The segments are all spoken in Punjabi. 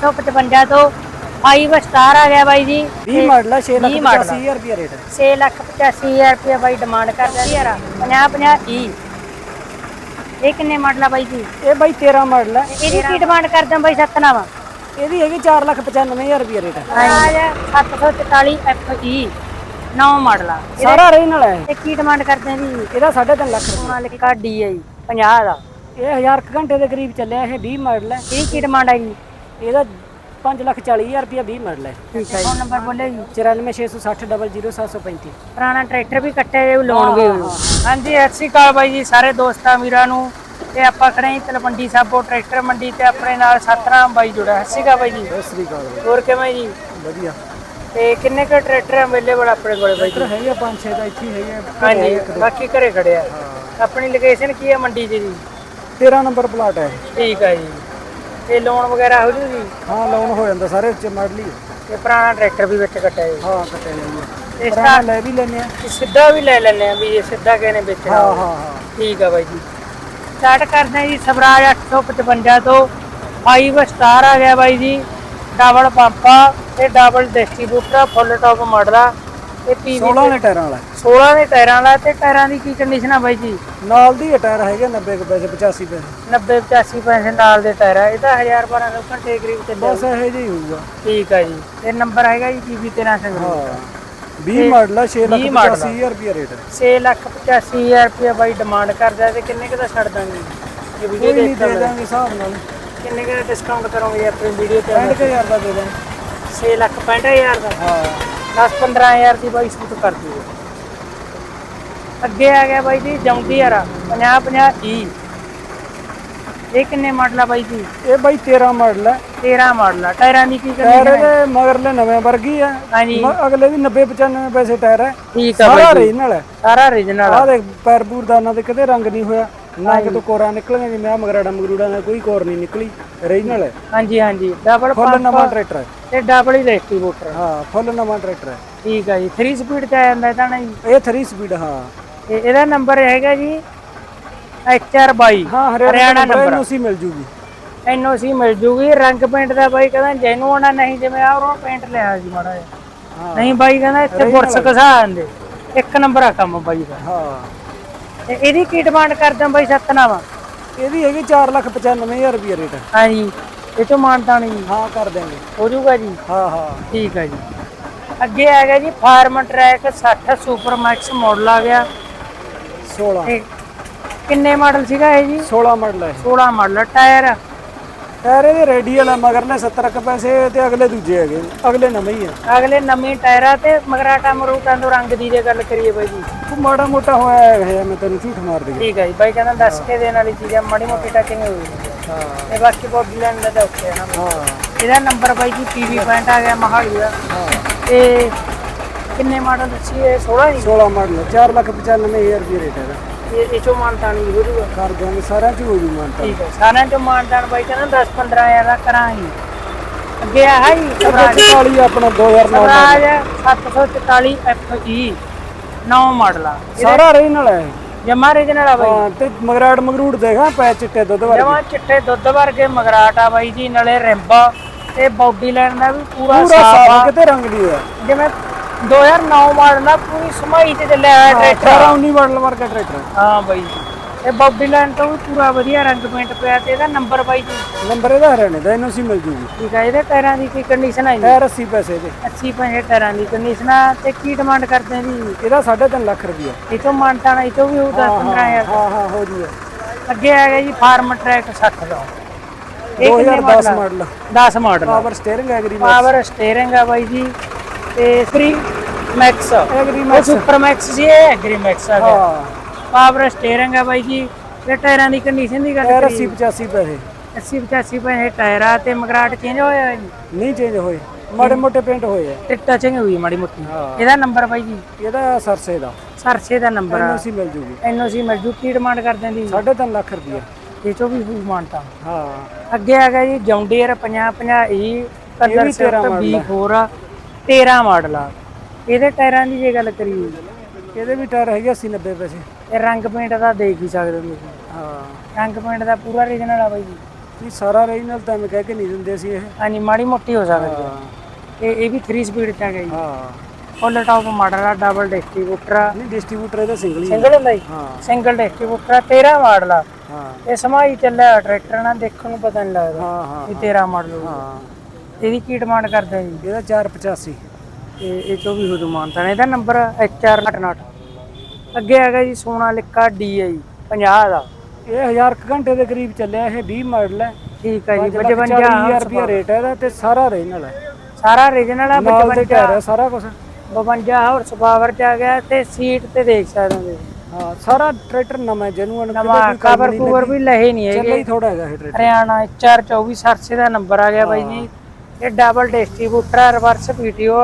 155 ਤੋਂ 5 ਸਟਾਰ ਆ ਗਿਆ ਬਾਈ ਜੀ। 20 ਮਾਡਲ ਹੈ 6 ਲੱਖ 20 ਮਾਡਲ ਆ। 85000 ਰੁਪਏ ਰੇਟ ਹੈ 6 ਲੱਖ 85000 ਰੁਪਏ ਬਾਈ ਡਿਮਾਂਡ ਕਰਦਾ ਸੀ ਯਾਰ। 50 50 ਈ ਇਹ ਕਿੰਨੇ ਮਾਡਲ ਆ ਬਾਈ ਜੀ? ਇਹ ਬਾਈ 13 ਮਾਡਲ ਹੈ ਇਹਦੀ ਕੀ ਡਿਮਾਂਡ ਕਰਦਾ ਬਾਈ ਸਤਨਾਵਾ ਇਹਦੀ ਹੈਗੀ 4 ਲੱਖ 95000 ਰੁਪਏ ਰੇਟ ਹੈ ਆ 744 FE 9 ਮਾਡਲ ਆ। ਸਾਰਾ ਰੇਨ ਵਾਲਾ ਹੈ ਇਹ ਕੀ ਡਿਮਾਂਡ ਕਰਦੇ ਆ ਜੀ? ਇਹਦਾ 3.5 ਲੱਖ ਰੁਪਏ ਸੋਨਾਲਿਕਾ DI 50 ਦਾ। ਇਹ 1000 ਕੁ ਘੰਟੇ ਦੇ ਕਰੀਬ ਚੱਲਿਆ ਇਹ 20 ਮਾਡਲ ਹੈ ਇਹ ਕੀ ਡਿਮਾਂਡ ਆ ਜੀ? ਇਹਦਾ 5 ਲੱਖ 40000 ਰੁਪਏ 20 ਮਾਡਲ ਹੈ ਠੀਕ ਹੈ ਫੋਨ ਨੰਬਰ ਬੋਲੇ ਜੀ। 94660 00735 ਪੁਰਾਣਾ ਟਰੈਕਟਰ ਵੀ ਕੱਟੇ ਜੇ ਲੋਨ ਵੀ ਹੋਊ। ਹਾਂਜੀ ਸਤਿ ਸ਼੍ਰੀ ਅਕਾਲ ਬਾਈ ਜੀ ਸਾਰੇ ਦੋਸਤਾਂ ਵੀਰਾਂ ਨੂੰ। ਤੇ ਆਪਾਂ ਖੜੇ ਹਾਂ ਤਲਵੰਡੀ ਸਾਬੋ ਟਰੈਕਟਰ ਮੰਡੀ ਤੇ ਆਪਣੇ ਨਾਲ ਸਤਨਾਮ ਬਾਈ ਜੁੜਾ ਹੈ। ਸਤਿ ਸ਼੍ਰੀ ਅਕਾਲ ਬਾਈ ਜੀ। ਸਤਿ ਸ੍ਰੀ ਅਕਾਲ ਹੋਰ ਕਿਵੇਂ ਜੀ? ਵਧੀਆ। ਤੇ ਕਿੰਨੇ ਕੁ ਟਰੈਕਟਰ ਅਵੇਲੇਬਲ ਆਪਣੇ ਕੋਲੇ ਬਾਈ ਜੀ? ਹੈਗਾ 5-6 ਦਾ ਇੱਥੇ ਹੀ ਹੈਗਾ ਹਾਂਜੀ ਬਾਕੀ ਘਰੇ ਖੜੇ ਆ। ਆਪਣੀ ਲੋਕੇਸ਼ਨ ਕੀ ਹੈ ਮੰਡੀ 'ਚ ਜੀ? 13 ਨੰਬਰ ਪਲਾਟ ਹੈ। ਠੀਕ ਹੈ ਜੀ। ਤੇ ਲੋਨ ਵਗੈਰਾ ਹੋ ਜੂ ਜੀ। ਹਾਂ ਲੋਨ ਹੋ ਜਾਂਦਾ ਸਾਰੇ ਉੱਚ ਮਾਡਲ। ਤੇ ਪੁਰਾਣਾ ਟਰੈਕਟਰ ਵੀ ਵਿੱਚ ਕੱਟਿਆ ਜੀ। ਹਾਂ ਕੱਟੇ ਜਾਂਦੇ ਤੇ ਪੁਰਾਣਾ ਲੈ ਵੀ ਲੈਨੇ ਆ। ਸਿੱਧਾ ਵੀ ਲੈ ਲੈਣੇ ਆ ਵੀ ਇਹ ਸਿੱਧਾ ਕਿਹਨੇ ਵੇਚਣਾ ਹਾਂ। ਹਾਂ ਹਾਂ। ਠੀਕ ਆ ਬਾਈ ਜੀ। ਸਟਾਰਟ ਕਰਦੇ ਜੀ ਸਵਰਾਜ 855 ਤੋਂ। 5 ਸਟਾਰ ਆ ਗਿਆ ਬਾਈ ਜੀ। ਡਬਲ ਪੰਪਾ ਤੇ double distributor full top model ਆ। ਤੇ ਪੀਵੀ 16 ਦੇ ਟਾਇਰਾਂ ਵਾਲਾ। 16 ਦੇ ਟਾਇਰਾਂ ਵਾਲਾ ਤੇ ਟਾਇਰਾਂ ਦੀ ਕੀ ਕੰਡੀਸ਼ਨ ਆ ਬਾਈ ਜੀ? ਨਾਲ ਦੀ ਇਹ ਟਾਇਰ ਹੈਗੇ 90 ਕੁ ਪੈਸੇ 85 ਪੈਸੇ। 90 85 ਪੈਸੇ ਨਾਲ ਦੇ ਟਾਇਰ ਆ। ਇਹਦਾ 1000 1200 ਘੰਟੇ ਕਰੀਬ ਚੱਲਿਆ ਬਸ ਇਹੋ ਜਿਹਾ ਹੀ ਹੋਊਗਾ। ਠੀਕ ਆ ਜੀ। ਤੇ ਨੰਬਰ ਹੈਗਾ ਜੀ ਪੀਵੀ 13 ਸੰਗਰੂਰ ਹਾਂ। 20 ਮਾਡਲ ਹੈ 6 ਲੱਖ 20 ਮਾਡਲ ਆ। 85000 ਰੁਪਏ ਰੇਟ 6 ਲੱਖ 85000 ਰੁਪਏ ਬਾਈ ਡਿਮਾਂਡ ਕਰਦਾ ਤੇ ਕਿੰਨੇ ਕੁ ਦਾ ਛੱਡ ਦਾਂਗੇ? ਇਹ ਵੀਡੀਓ ਦੇ ਦਾਂਗੇ ਹਿਸਾਬ ਨਾਲ। ਕਿੰਨੇ ਕੁ ਡਿਸਕਾਊਂਟ ਕਰੋਗੇ ਆਪਣੀ ਵੀਡੀਓ ਤੇ? 65000 ਦਾ ਦੇ ਦਾਂਗੇ। 6 ਲੱਖ 65000 ਦਾ। ਹਾਂ। 10 15000 ਦੀ ਬਾਈ ਸੂਟ ਕਰ ਦਿਓ ਅੱਗੇ ਆ ਗਿਆ ਬਾਈ ਜੀ ਜੌਂਡੀਅਰ 50 50 ਈ। ਇਹ ਕਿੰਨੇ ਮਾਡਲ ਆ ਬਾਈ ਜੀ? ਇਹ ਬਾਈ 13 ਮਾਡਲ ਹੈ 13 ਮਾਡਲ ਆ। ਟਾਇਰਾਂ ਦੀ ਕੀ ਟਾਇਰ ਕੰਡੀਸ਼ਨ ਹੈ? ਇਹਦੇ ਮਗਰਲੇ ਨਵੇਂ ਵਰਗੀ ਹੈ ਹਾਂਜੀ। ਮ- ਅਗਲੇ ਦੀ 90 95 ਪੈਸੇ ਟਾਇਰ ਹੈ ਠੀਕ ਆ ਸਾਰਾ ਬਾਈ ਜੀ। ਰੀਜਨਲ ਹੈ ਸਾਰਾ ਰੀਜਨਲ ਆਹ ਦੇਖ ਪੈਰ ਪੂਰ ਦਾ ਨਾ ਤੇ ਕਿਤੇ ਰੰਗ ਨਹੀਂ ਹੋਇਆ। ਨਾ ਕਿਤੋਂ ਕੋਰਾ ਨਿਕਲੀਆਂ ਜਿਵੇਂ ਆ ਮਗਰਾੜਾ ਮਗਰੂੜਾ ਨਾਲ ਕੋਈ ਕੋਰ ਨਹੀਂ ਨਿਕਲੀ ਰੀਜਨਲ ਹੈ। ਹਾਂਜੀ ਹਾਂਜੀ। ਡਬਲ ਫੁੱਲ ਨਵਾਂ ਟਰੈਕਟਰ ਹੈ। ਤੇ ਡਬਲ ਹੀ ਡਿਸਟ੍ਰੀਬਿਊਟਰ ਹਾਂ। ਫੁੱਲ ਨਵਾਂ ਟਰੈਕਟਰ ਹੈ। ਠੀਕ ਆ ਜੀ। 3 ਸਪੀਡ ਤੇ ਆ ਜਾਂਦਾ ਇਹਦਾ ਨਾ ਜੀ? ਇਹ 3 ਸਪੀਡ ਹਾਂ। ਤੇ ਇਹਦਾ ਨੰਬਰ ਹੈਗਾ ਜੀ HR22 ਹਾਂ ਹਰਿਆਣਾ ਨੰਬਰ ਨੰਬਰ ਨੂੰ ਸੀ ਮਿਲ ਜੂਗੀ। ਐਨਓਸੀ ਮਿਲ ਜੂਗੀ। ਰੰਗ ਪੇਂਟ ਦਾ ਬਾਈ ਕਹਿੰਦਾ ਜੈਨੂਅਨ ਆ ਨਹੀਂ ਜਿਵੇਂ ਆ ਉਹ ਪੇਂਟ ਲਿਆ ਜੀ ਮਾੜਾ ਜਿਹਾ। ਹਾਂ। ਨਹੀਂ ਬਾਈ ਕਹਿੰਦਾ ਇੱਥੇ ਬੁਰਸ ਘਸਾ ਆਂਦੇ ਇੱਕ ਨੰਬਰ ਆ ਕੰਮ ਬਾਈ ਦਾ। ਹਾਂ। ਤੇ ਇਹਦੀ ਕੀ ਡਿਮਾਂਡ ਕਰਦਾ ਬਾਈ ਸਤਨਾਵਾ ਇਹਦੀ ਹੈਗੀ 4,95,000 ਰੁਪਏ ਰੇਟ। ਹਾਂਜੀ ਇਹ ਤੋਂ ਮਾਨਤਾ ਨਹੀਂ। ਹਾਂ ਕਰ ਦੇਂਗੇ ਹੋ ਜਾਊਗਾ ਜੀ? ਹਾਂ ਹਾਂ। ਠੀਕ ਹੈ ਜੀ। ਅੱਗੇ ਆ ਗਿਆ ਜੀ Farmtrac 60 super max model ਆ ਗਿਆ। 16 ਤੇ ਕਿੰਨੇ ਮਾਡਲ ਸੀਗਾ ਇਹ ਜੀ? 16 ਮਾਡਲ ਹੈ 16 ਮਾਡਲ ਟਾਇਰ। ਟਾਇਰ ਇਹਦੇ ਰੇਡੀਅਲ ਹੈ ਮਗਰਲੇ 70 ਕੁ ਪੈਸੇ ਤੇ ਅਗਲੇ ਦੂਜੇ ਹੈਗੇ ਅਗਲੇ ਨਵੇਂ ਹੀ ਆ। ਅਗਲੇ ਨਵੀਂ ਟਾਇਰਾਂ ਤੇ ਮਗਰਾਟਾ ਮਰੂਟਾਂ ਤੋਂ ਰੰਗ ਦੀ ਜੇ ਗੱਲ ਕਰੀਏ ਬਾਈ ਜੀ। ਤੂੰ ਮਾੜਾ ਮੋਟਾ ਹੋਇਆ ਹੈ ਮੈਂ ਤੈਨੂੰ ਝੂਠ ਮਾਰ ਦੇਗਾ। ਠੀਕ ਹੈ ਜੀ ਬਾਈ ਕਹਿੰਦਾ ਦੱਸ ਕੇ ਦੇਣ ਵਾਲੀ ਚੀਜ਼ ਆ ਮਾੜੀ ਮੋਟੀ ਟੱਚਿੰਗ ਹੋਈ ਹਾਂ। ਤੇ ਬਾਕੀ ਬੋਡੀ ਲਾਈਨ ਦਾ ਤਾਂ ਓਕੇ ਹੈ ਨਾ। ਹਾਂ। ਇਹਦਾ ਨੰਬਰ ਬਾਈ ਜੀ ਪੀਵੀ ਪੁਆਇੰਟ ਆ ਗਿਆ ਮਹਾਲੀ ਦਾ। ਹਾਂ। ਤੇ ਕਿੰਨੇ ਮਾਡਲ ਦੱਸੀ ਇਹ 16 ਜੀ 16 ਮਾਡਲ 4,95,000 ਰੁਪਏ ਰੇਟ ਹੈਗਾ ਇਹ ਇਹ ਚੋਂ ਮਾਨਤਾ ਨਹੀਂ ਹੋ ਜੂਗਾ ਕਰ ਦਿਆਂਗੇ ਸਾਰਿਆਂ ਚ ਹੋ ਜੂ ਮਾਨਤਾ ਠੀਕ ਹੈ ਸਾਰਿਆਂ ਚੋਂ ਮਾਨਤਾਨ ਬਾਈ ਕਹਿੰਦਾ 10 15000 ਦਾ ਕਰਾਂਗੇ। ਅੱਗੇ ਆ ਹੈ ਜੀ ਸਵਰਾਜ। 40 ਆਪਣਾ 2009 ਸਵਰਾਜ 744 FE 9 ਮਾਡਲ ਆ। ਸਾਰਾ ਰੀਜਨਲ ਹੈ ਜਮਾ ਰੀਜਨਲ ਆ ਬਾਈ। ਹਾਂ ਤੇ ਮਗਰਾੜ ਮਗਰੂੜ ਦੇਖਾਂ ਪੈ ਚਿੱਟੇ ਦੁੱਧ ਵਾਲੇ ਜਮਾ ਚਿੱਟੇ ਦੁੱਧ ਵਰਗੇ ਮਗਰਾਟ ਆ ਬਾਈ ਜੀ ਨਾਲੇ ਰਿੰਬਾ ਤੇ ਬਾਡੀ ਲਾਈਨ ਦਾ ਵੀ ਪੂਰਾ ਪੂਰਾ ਸਾਫ਼ ਸਾਫ਼ ਆ। ਕਿਤੇ ਰੰਗ ਨਹੀਂ ਹੋਇਆ। ਜਿਵੇਂ 2009 ਮਾਡਲ ਦਾ ਪੂਰੀ ਸਮਾਈ ਤੇ ਚੱਲਿਆ ਹੋਇਆ ਟਰੈਕਟਰ। 18 19 ਮਾਡਲ ਵਰਗਾ ਟਰੈਕਟਰ। ਹਾਂ ਬਾਈ। ਇਹ ਬਾਡੀ ਲਾਈਨ ਤੋਂ ਵੀ ਪੂਰਾ ਵਧੀਆ ਰੰਗ ਪੇਂਟ ਪਿਆ ਤੇ ਇਹਦਾ ਨੰਬਰ ਬਾਈ ਜੀ। ਨੰਬਰ ਇਹਦਾ ਹਰਿਆਣੇ ਦਾ ਇਹਨੂੰ ਸੀ ਮਿਲ ਜੂਗੀ। ਠੀਕ ਹੈ ਇਹਦੇ ਟਾਇਰਾਂ ਦੀ ਕੀ ਕੰਡੀਸ਼ਨ ਹੈ ਜੀ? ਟਾਇਰ 80 ਪੈਸੇ ਦੇ। 80 ਪੈਸੇ ਟਾਇਰਾਂ ਦੀ ਕੰਡੀਸ਼ਨ ਆ ਤੇ ਕੀ ਡਿਮਾਂਡ ਕਰਦੇ ਜੀ? ਇਹਦਾ 3.5 ਲੱਖ ਰੁਪਇਆ ਇਹ ਤੋਂ ਮਾਨਤਾਣਾ ਇਹ ਤੋਂ ਵੀ ਹੋਊ 10 15000 ਹਾਂ ਹਾਂ ਹੋ ਜੂਗਾ। ਅੱਗੇ ਆ ਗਿਆ ਜੀ ਫਾਰਮ ਟਰੈਕ 60 ਦਾ। ਇਹ ਕਿੰਨੇ 2010 model model 10 model power steering agri power steering ਆ ਬਾਈ ਜੀ। ਤੇ 3 ਮੈਕਸ ਐਗਰੀ ਉਹ ਸੁਪਰ ਮੈਕਸ ਸੀ ਇਹ ਐਗਰੀ ਮੈਕਸ ਆ ਗਿਆ ਹਾਂ। ਪਾਵਰ ਸਟੀਅਰਿੰਗ ਆ ਬਾਈ ਜੀ। ਤੇ ਟਾਇਰਾਂ ਦੀ ਕੰਡੀਸ਼ਨ ਦੀ ਗੱਲ ਕਰੀਏ। 80 85 ਪੈਸੇ। 80 85 ਪੈਸੇ ਟਾਇਰ ਆ ਤੇ ਮਗਰਾਟ ਚੇਂਜ ਹੋਇਆ ਹੈ ਜੀ? ਨਹੀਂ ਚੇਂਜ ਹੋਏ। ਮਾੜੇ ਮੋਟੇ ਪੇਂਟ ਹੋਏ ਆ। ਤੇ ਟਚਿੰਗ ਹੋਈ ਮਾੜੀ ਮੋਟੀ। ਹਾਂ। ਇਹਦਾ ਨੰਬਰ ਬਾਈ ਜੀ? ਇਹਦਾ ਸਰਸੇ ਦਾ। ਸਰਸੇ ਦਾ ਨੰਬਰ ਆ। ਇਹਨੂੰ ਸੀ ਮਿਲ ਜੂਗੀ। ਐਨਓਸੀ ਮਜ਼ਦੂਰ ਕੀ ਡਿਮਾਂਡ ਕਰਦੇ ਆਂ ਦੀ 3.5 ਲੱਖ ਰੁਪਇਆ ਇਹ ਚੋਂ ਵੀ ਹੋਊ ਮਾਨਤਾ ਹਾਂ। ਅੱਗੇ ਆ ਗਿਆ ਜੀ ਜੌਂਡੀਅਰ 50 50 ਈ ਕਲਰ ਵੀ 13 ਸਿਫਟ ਮਾਡਲ ਆ। B4 ਆ। 13 ਮਾਡਲ ਆ। ਇਹਦੇ ਟਾਇਰਾਂ ਦੀ ਜੇ ਗੱਲ ਕਰੀਏ। ਇਹਦੇ ਵੀ ਟਾਇਰ ਹੈਗੇ 80 90 ਪੈਸੇ। ਇਹ ਰੰਗ ਪੇਂਟ ਦਾ ਦੇਖ ਹੀ ਸਕਦੇ ਹੋ ਤੁਸੀਂ। ਹਾਂ। ਰੰਗ ਪੇਂਟ ਦਾ ਪੂਰਾ ਰੀਜਨਲ ਆ ਬਾਈ ਜੀ। ਨਹੀਂ ਸਾਰਾ ਰੀਜਨਲ ਤਾਂ ਮੈਂ ਕਹਿ ਕੇ ਨਹੀਂ ਦਿੰਦੇ ਸੀ ਇਹ। ਹਾਂਜੀ ਮਾੜੀ ਮੋਟੀ ਹੋ ਸਕਦੀ ਹੈ ਹਾਂ। ਇਹ ਇਹ ਵੀ 3 ਸਪੀਡ ਚ ਆ ਗਈ। ਹਾਂ। ਫੁੱਲ ਟਾਪ ਮਾਡਲ ਆ ਡਬਲ ਡਿਸਟ੍ਰੀਬਿਊਟਰ ਆ। ਨਹੀਂ ਡਿਸਟ੍ਰੀਬਿਊਟਰ ਇਹਦਾ ਸਿੰਗਲ ਹੀ। ਸਿੰਗਲ ਹੁੰਦਾ ਜੀ। ਹਾਂ। ਸਿੰਗਲ ਡਿਸਟ੍ਰੀਬਿਊਟਰ ਆ 13 ਮਾਡਲ ਆ। ਹਾਂ। ਇਹ ਸਮਾਈ ਚੱਲਿਆ ਟਰੈਕਟਰ ਨਾਲ ਦੇਖਣ ਨੂੰ ਪਤਾ ਨਹੀਂ ਲੱਗਦਾ ਹਾਂ ਹਾਂ ਇਹ 13 ਮਾਡਲ ਹਾਂ। ਇਹਦੀ ਕੀ ਡਿਮਾਂਡ ਕਰਦੇ ਜੀ? ਇਹਦਾ 485 ਇਹ ਇਹ ਤੋਂ ਵੀ ਹੁਦੂ ਮਾਨਤਾ ਨੇ। ਇਹਦਾ ਨੰਬਰ HR99 ਅੱਗੇ ਹੈਗਾ ਜੀ ਸੋਨਾਲਿਕਾ DI 50 ਦਾ। ਇਹ 1000 ਕੁ ਘੰਟੇ ਦੇ ਕਰੀਬ ਚੱਲਿਆ ਇਹ 20 ਮਾਡਲ ਹੈ। ਠੀਕ ਹੈ ਜੀ 55000 55 ਰੁਪਏ ਰੇਟ ਹੈ ਇਹਦਾ ਤੇ ਸਾਰਾ ਰੀਜਨਲ ਹੈ। ਸਾਰਾ ਰੀਜਨਲ ਦੇ 55 ਟਾਇਰ ਹੈ ਸਾਰਾ ਕੁਝ 52 ਹਾਰਸ ਪਾਵਰ ਚ ਆ ਗਿਆ ਤੇ ਸੀਟ ਤੇ ਦੇਖ ਸਕਦੇ ਹੋ। ਹਾਂ ਸਾਰਾ ਟਰੈਕਟਰ ਨਵਾਂ ਜੈਨੂਅਨ ਨਵਾਂ ਕਵਰ ਕੂਵਰ ਵੀ ਲਹੇ ਨਹੀਂ ਹੀ ਥੋੜਾ ਹੈਗਾ ਇਹ ਟਰੈਕਟਰ ਹਰਿਆਣਾ 424 ਸਰਸੇ ਦਾ ਨੰਬਰ ਆ ਗਿਆ ਬਾਈ ਜੀ। ਇਹ ਡਬਲ ਡਿਸਟ੍ਰੀਬਿਊਟਰ ਰਿਵਰਸ ਪੀਟੀਓ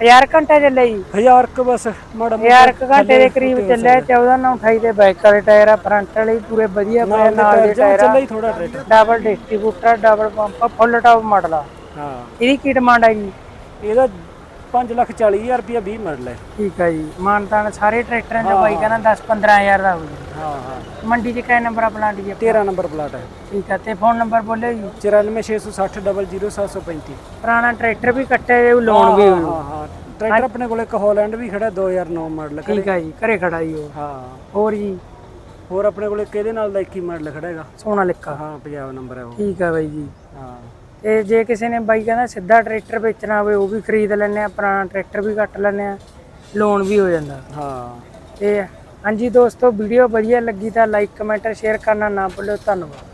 1000 ਘੰਟੇ ਚੱਲੇ ਜੀ। 1000 ਕ ਬਸ ਮਾੜਾ ਮੋਟਾ 1000 ਕੁ ਘੰਟੇ ਦੇ ਕਰੀਬ ਚੱਲਿਆ 14 9 28 ਦੇ ਬੈਕ ਵਾਲੇ ਟਾਇਰ ਆ ਫਰੰਟ ਵਾਲੇ ਪੂਰੇ ਵਧੀਆ ਪਏ ਨਾਲ ਦੇ ਟਾਇਰ ਆ। ਚੱਲਿਆ ਹੀ ਥੋੜਾ tractor. Double distributor double pump full top model ਆ। ਹਾਂ। ਇਹਦੀ ਕੀ ਡਿਮਾਂਡ ਹੈ ਜੀ? ਇਹਦਾ 5 ਲੱਖ 40000 ਰੁਪਏ 20 ਮਾਡਲ ਹੈ ਠੀਕ ਹੈ ਜੀ। ਮਾਨਤਾਨ ਸਾਰੇ ਟਰੈਕਟਰਾਂ ਦਾ ਬਾਈ ਕਹਿੰਦਾ 10 15000 ਦਾ ਹੋ ਜੀ ਹਾਂ। ਹਾਂ ਮੰਡੀ 'ਚ ਕਿੰਨੇ ਨੰਬਰ ਆਪਣਾ ਡੀ 13 ਨੰਬਰ ਪਲਾਟ ਹੈ। ਠੀਕ ਹੈ ਤੇ ਫੋਨ ਨੰਬਰ ਬੋਲਿਓ ਜੀ। 94660 00735 ਪੁਰਾਣਾ ਟਰੈਕਟਰ ਵੀ ਕੱਟੇ ਜੇ ਲੋਨ ਵੀ ਹੋਊ। ਹਾਂ ਹਾਂ। ਟਰੈਕਟਰ ਆਪਣੇ ਕੋਲ ਇੱਕ ਹਾਲੈਂਡ ਵੀ ਖੜਾ 2009 ਮਾਡਲ ਠੀਕ ਹੈ ਜੀ ਘਰੇ ਖੜਾ ਜੀ ਉਹ। ਹਾਂ। ਹੋਰ ਜੀ? ਹੋਰ ਆਪਣੇ ਕੋਲ ਇੱਕ ਇਹਦੇ ਨਾਲ ਦਾ 21 ਮਾਡਲ ਖੜਾ ਹੈਗਾ? ਸੋਨਾ ਲਿਖਾ ਹਾਂ ਪੰਜਾਬ ਨੰਬਰ ਹੈ ਉਹ। ਠੀਕ ਹੈ ਬਾਈ ਜੀ। ਹਾਂ। ਤੇ ਜੇ ਕਿਸੇ ਨੇ ਬਾਈ ਕਹਿੰਦਾ ਸਿੱਧਾ ਟਰੈਕਟਰ ਵੇਚਣਾ ਹੋਵੇ ਉਹ ਵੀ ਖਰੀਦ ਲੈਣੇ ਆ ਪੁਰਾਣਾ ਟਰੈਕਟਰ ਵੀ ਕੱਟ ਲੈਣੇ ਆ ਲੋਨ ਵੀ ਹੋ ਜਾਂਦਾ। ਹਾਂ। ਤੇ ਹਾਂਜੀ ਦੋਸਤੋ ਵੀਡੀਓ ਵਧੀਆ ਲੱਗੀ ਤਾਂ ਲਾਈਕ ਕਮੈਂਟ ਸ਼ੇਅਰ ਕਰਨਾ ਨਾ ਭੁੱਲਿਓ। ਧੰਨਵਾਦ।